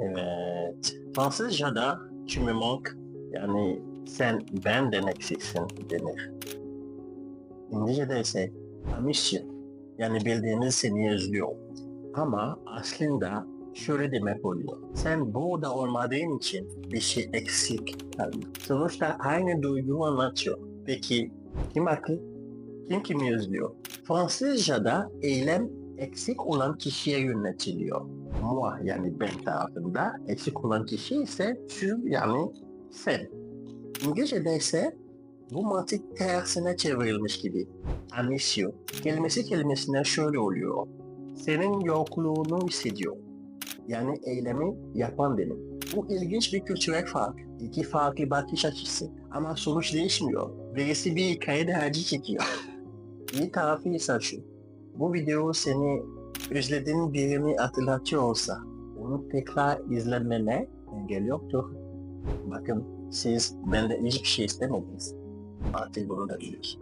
Evet. Fransızca'da tu me manques yani sen benden eksiksin denir. İngilizce'de ise I yani bildiğiniz seni özlüyor. Ama aslında şöyle demek oluyor. Sen burada olmadığın için bir şey eksik kalıyor. Sonuçta aynı duyguyu anlatıyor. Peki kim haklı? Kim kimi özlüyor? Fransızca'da eylem eksik olan kişiye yönetiliyor. Moi yani ben tarafında eksik olan kişi ise tu yani sen. İngilizce'de ise bu mantık tersine çevrilmiş gibi. You kelimesi kelimesine şöyle oluyor. Senin yokluğunu hissediyor. Yani eylemi yapan benim. Bu ilginç bir kültürel fark. İki farklı bakış açısı. Ama sonuç değişmiyor. Birisi bir hikayede acı çekiyor. İyi tarafı ise şu. Bu video seni özlediğin birini hatırlatıyorsa onu tekrar izlemene engel yoktur. Bakın siz benden hiçbir şey istemediniz. Artık bunu da bilir.